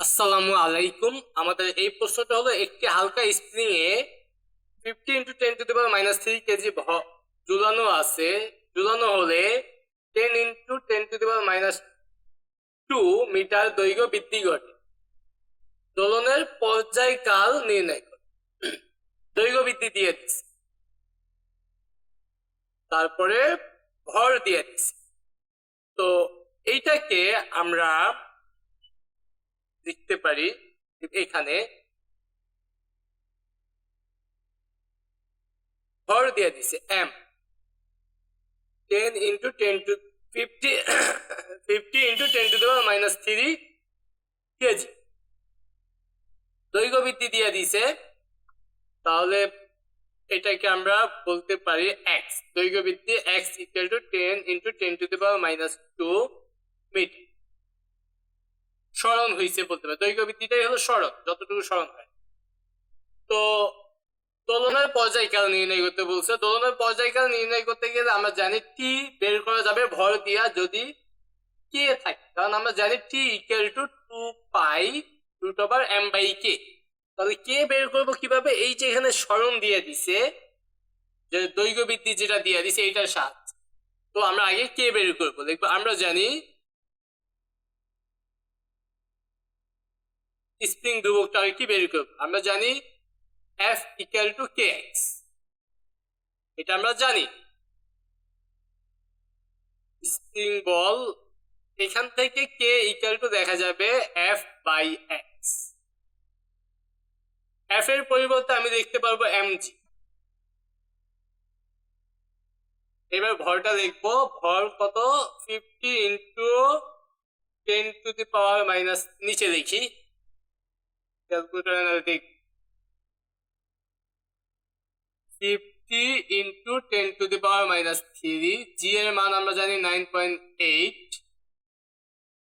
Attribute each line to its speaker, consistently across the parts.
Speaker 1: আসসালামু আলাইকুম। আমাদের এই প্রশ্নটা হলো, একটি হালকা spring A fifty into ten to the minus three KG ঝুলানো আছে। ঝুলানো হলে ten into ten to the minus two metre দৈর্ঘ্য বৃদ্ধি ঘটে। দোলনের পর্যায়কাল নির্ণয় করে। দৈর্ঘ্য বৃদ্ধি দিয়ে দিচ্ছে। তারপরে ভর দিয়ে দিচ্ছে। তো এইটাকে আমরা লিখতে পারি এখানে। ভর দিয়ে দিছে M ten into ten to fifty fifty into ten to দেওয়া মাইনাস থ্রি কেজি দৈর্ঘ্য বৃদ্ধি দিয়ে দিছে, তাহলে এটাকে আমরা বলতে পারি এক্স দৈর্ঘ্য বৃদ্ধি X equal to ten into ten to দেওয়া মাইনাস টু মিটার স্মরণ হয়েছে বলতে পারে। দৈর্ঘ্য বৃদ্ধিটাই হলো স্মরণ, যতটুকু স্মরণ হয়। তো দোলনের পর্যায়কাল নির্ণয় করতে বলছে। দোলনের পর্যায়কাল নির্ণয় করতে গেলে আমরা জানি টি বের করা যাবে ভর দিয়া যদি কে থাকে। কারণ আমরা জানি T equal to two pi root over M by K তাহলে কে বের করব কীভাবে? এই যে এখানে স্মরণ দিয়ে দিছে, যে দৈর্ঘ্য বৃদ্ধি যেটা দিয়ে দিছে, এইটার সাহায্য তো আমরা আগে কে বের করব। দেখব, আমরা জানি স্প্রিং ধ্রুবকটা কি বের করব? আমরা জানি এফ ইকুয়াল টু কে এটা আমরা জানি। স্প্রিং বল এখান থেকে কে ইকুয়াল টু দেখা যাবে এফ বাই এক্স এফ এর পরিবর্তে আমি দেখতে পারব জি এবার ভরটা দেখব। ভর কত? Fifty into ten to the power minus নিচে দেখি। ক্যালকুলেটর দেখ fifty into ten to the power minus three G এর মান আমরা জানি নাইন পয়েন্ট এইট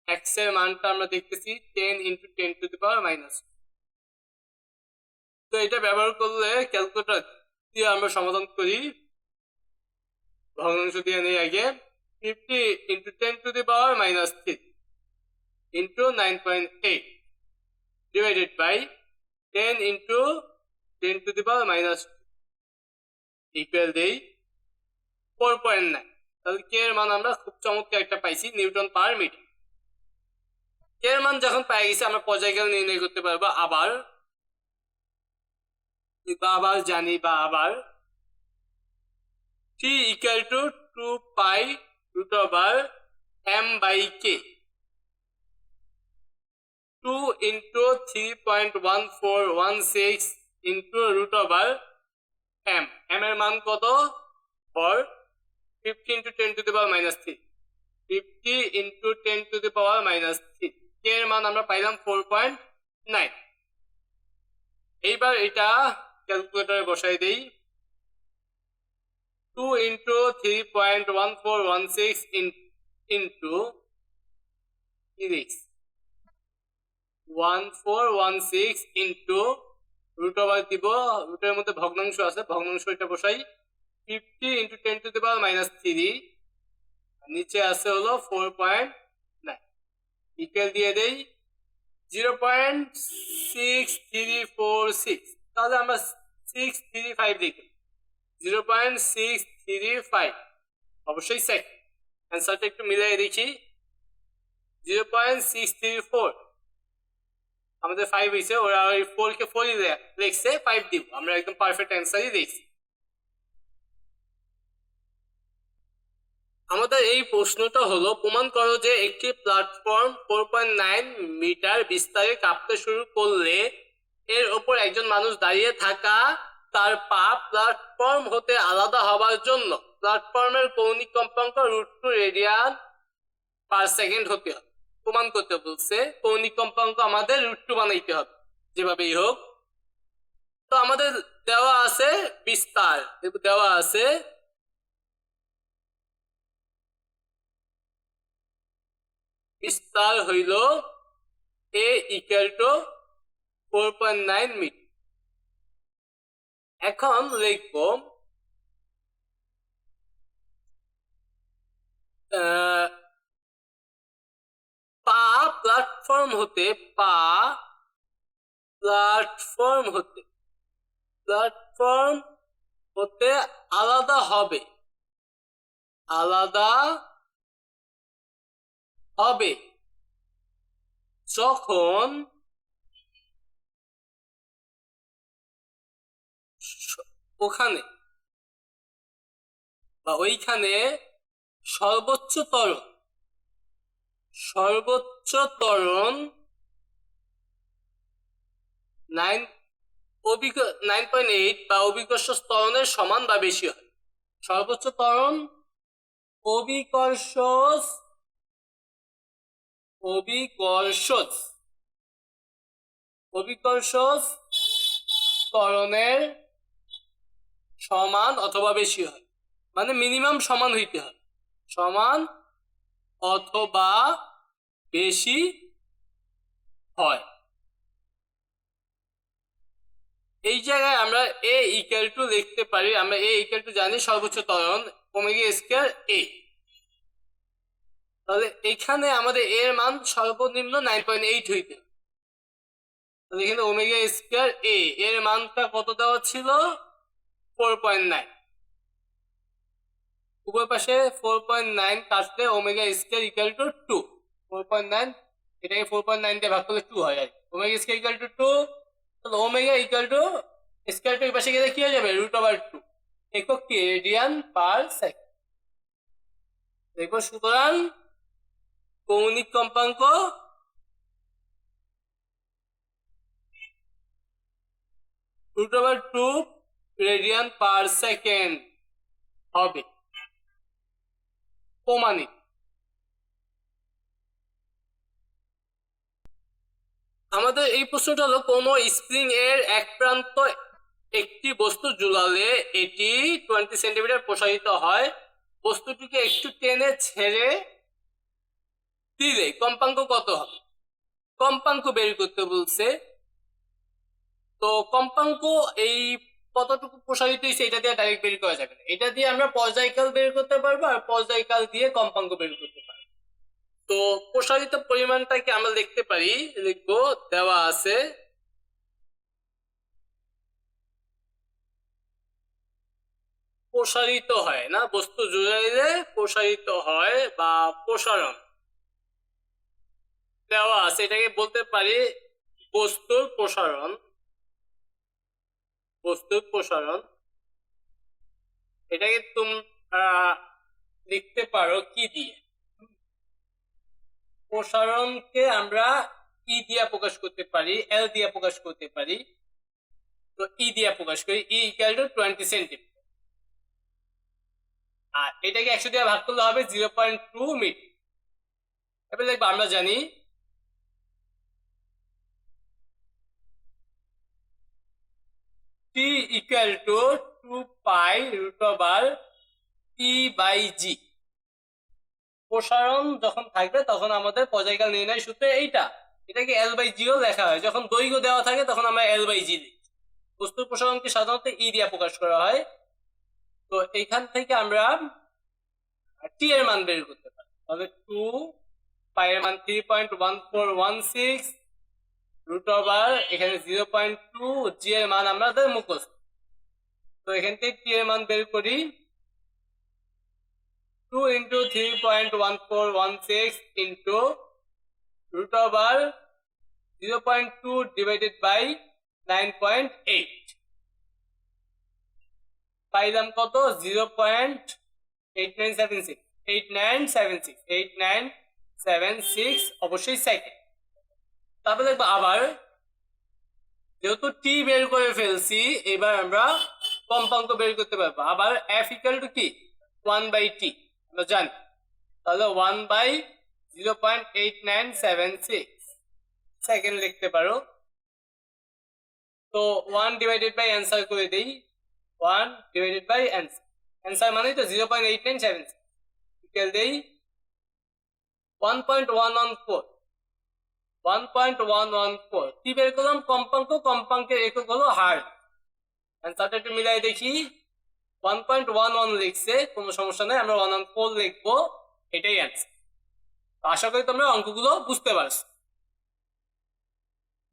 Speaker 1: এক্সের মানটা আমরা দেখতেছি ten into ten to the power minus তো এটা ব্যবহার করলে ক্যালকুলেটর দিয়ে আমরা সমাধান করি। ভগ্নাংশ দিয়ে নেই আগে। Fifty into ten to the power minus three into nine point eight divided by 10 into 10 to the power minus 2 equal দেই 4.9 তাহলে কে এর মান আমরা খুব চমৎকার একটা পাইছি, নিউটন পার মিটার। কে এর মান যখন পাই গেছি, আমরা পর্যায়কাল নির্ণয় করতে পারব আবার। বা আবার জানি, বা আবার। t equal to 2 pi root over m by k 2 into 3.1416 into root over m m এর মান কত for 50 into 10 to the power minus 3 50 into 10 to the power minus 3 k এর মান আমরা পাইলাম 4.9 এইবার এটা ক্যালকুলেটরে বসাই দেই 2 into 3.1416 into দেখছি one four one six into root over দিব রুটের মধ্যে ভগ্নাংশ আছে, ভগ্নাংশ এটা বসাই fifty into ten to the power minus three নিচে আছে হলো ফোর পয়েন্ট নাইন ইকুয়াল দিয়ে দেই zero point six three four six তাহলে আমরা সিক্স থ্রি ফাইভ লিখি zero point six three five অবশ্যই সেকেন্ড অ্যান্সারটা একটু মিলিয়ে দেখি। Zero point six three four আমাদের ফাইভ হয়েছে, ওরা ওই ফোর কে ফোরই লিখছে ফাইভ দিব। আমরা একদম পারফেক্ট অ্যান্সারই দেখছি আমাদের এই প্রশ্নটা হলো, প্রমাণ করো যে একটি platform four point nine metre বিস্তারে কাঁপতে শুরু করলে এর ওপর একজন মানুষ দাঁড়িয়ে থাকা, তার পা প্ল্যাটফর্ম হতে আলাদা হবার জন্য। প্ল্যাটফর্মের কৌণিক কম্পাঙ্ক root two radian per second হতে হবে। প্রমাণ করতে বলছে কৌণিক কম্পাঙ্ক আমাদের রুট টু বানাইতে হবে যেভাবেই হোক। তো আমাদের দেওয়া আছে বিস্তার দেওয়া আছে বিস্তার হইল A equal to four point nine metre এখন লিখব আহ, প্ল্যাটফর্ম হতে পা প্ল্যাটফর্ম হতে প্ল্যাটফর্ম হতে আলাদা হবে আলাদা হবে। যখন ওখানে বা ওইখানে সর্বোচ্চ ত্বরণ সর্বোচ্চ ত্বরণ নাইন পয়েন্ট এইট বা অভিকর্ষ সমান বা বেশি হয়। সর্বোচ্চ ত্বরণ অভিকর্ষ অভিকর্ষ অভিকর্ষ ত্বরণের সমান অথবা বেশি হয়। মানে মিনিমাম সমান হইতে হয়। সমান অথবা বেশি হয়। এই জায়গায় আমরা এ ইকুয়াল টু লিখতে পারি। আমরা এ ইকুয়াল টু জানি সর্বোচ্চ ত্বরণ ওমেগা স্কয়ার এ তাহলে এখানে আমাদের এর মান সর্বনিম্ন নাইন পয়েন্ট এইট হইতে। তাহলে এখানে ওমেগা স্কয়ার এ এর মানটা কত দেওয়া ছিল? ফোর পয়েন্ট নাইন উভয় পাশে ফোর পয়েন্ট নাইন কাটলে omega square equal to two four point nine এটাকে ফোর পয়েন্ট নাইন দিয়ে ভাগ করলে টু হয় আর omega square equal to two তাহলে omega equal to square two পাশে গেলে কি হয়ে যাবে? রুট ওভার টু একক কি রেডিয়ান পার সেকেন্ড দেখো সুতরাং কৌণিক কম্পাঙ্ক root over two radian per second হবে। প্রমাণিত। আমাদের এই প্রশ্নটা হলো, কোন স্প্রিং এর এক প্রান্ত একটি বস্তু ঝুলালে এটি টোয়েন্টি সেন্টিমিটার প্রসারিত হয়। বস্তুটিকে একটু টেনে ছেড়ে দিলে কম্পাঙ্ক কত হবে? কম্পাঙ্ক বের করতে বলছে। তো কম্পাঙ্ক এই কতটুকু প্রসারিত হয়েছে এটা দিয়ে ডাইরেক্ট বের করা যাবে না। এটা দিয়ে আমরা পর্যায়কাল বের করতে পারব আর পর্যায়কাল দিয়ে কম্পাঙ্ক বের করতে পারব। তো প্রসারিত পরিমাণটাকে আমরা লিখতে পারি, লিখব, দেওয়া আছে। প্রসারিত হয় না, বস্তু জুড়াইলে প্রসারিত হয় বা প্রসারণ। দেওয়া আছে, এটাকে বলতে পারি বস্তুর প্রসারণ। বস্তুর প্রসারণ। এটাকে তোমরা লিখতে পারো কি দিয়ে? প্রসারণকে আমরা ই দিয়া প্রকাশ করতে পারি, এল দিয়া প্রকাশ করতে পারি। তো ই দিয়া প্রকাশ করি, E equal to twenty centimetre আর এটাকে একশো দিয়ে ভাগ করলে হবে জিরো পয়েন্ট টু মিটার এবার দেখব আমরা জানি T equal to two pi root over E by G প্রসারণ যখন থাকবে, তখন আমাদের পর্যায়কাল নির্ণয় সূত্র এইটা। এটাকে এল বাই জিও লেখা হয়। যখন দৈর্ঘ্য দেওয়া থাকে, তখন আমরা এল বাই জি লিখি। বস্তুর প্রসারণকে সাধারণত ই দিয়া প্রকাশ করা হয়। তো এইখান থেকে আমরা টি এর মান বের করতে পারি। তাহলে টু পাই এর মান three point one four one six root over এখানে জিরো পয়েন্ট টু জি এর মান আমাদের মুখস্থ। তো এখান থেকে টি এর মান বের করি। Two into three point one four one six into root over zero point two divided by nine point eight পাইলাম কত? Zero point eight nine seven six eight nine seven six eight nine seven six অবশ্যই second তারপরে দেখব আবার। যেহেতু টি বের করে ফেলছি, এবার আমরা কম্পাঙ্ক বের করতে পারব। আবার এফ ইকাল টু কি? ওয়ান বাই টি আমরা জানি। তাহলে one by zero point eight nine seven six second লিখতে পারো। তো ওয়ান ডিভাইডেড বাই অ্যান্সার করে দেই। One divided by answer answer মানে তো zero point eight nine seven equal দেই। One point one one four one point one one four কি বের করলাম কম্পাঙ্ক কম্পাঙ্কের একক হলো হার্ট অ্যান্সারটা একটু মিলাই দেখি ওয়ান পয়েন্ট ওয়ান ওয়ান লিখছে কোনো সমস্যা নেই আমরা ওয়ান ওয়ান ফোর লিখব এটাই অ্যান্সার আশা করি তোমরা অঙ্কগুলো বুঝতে পারছ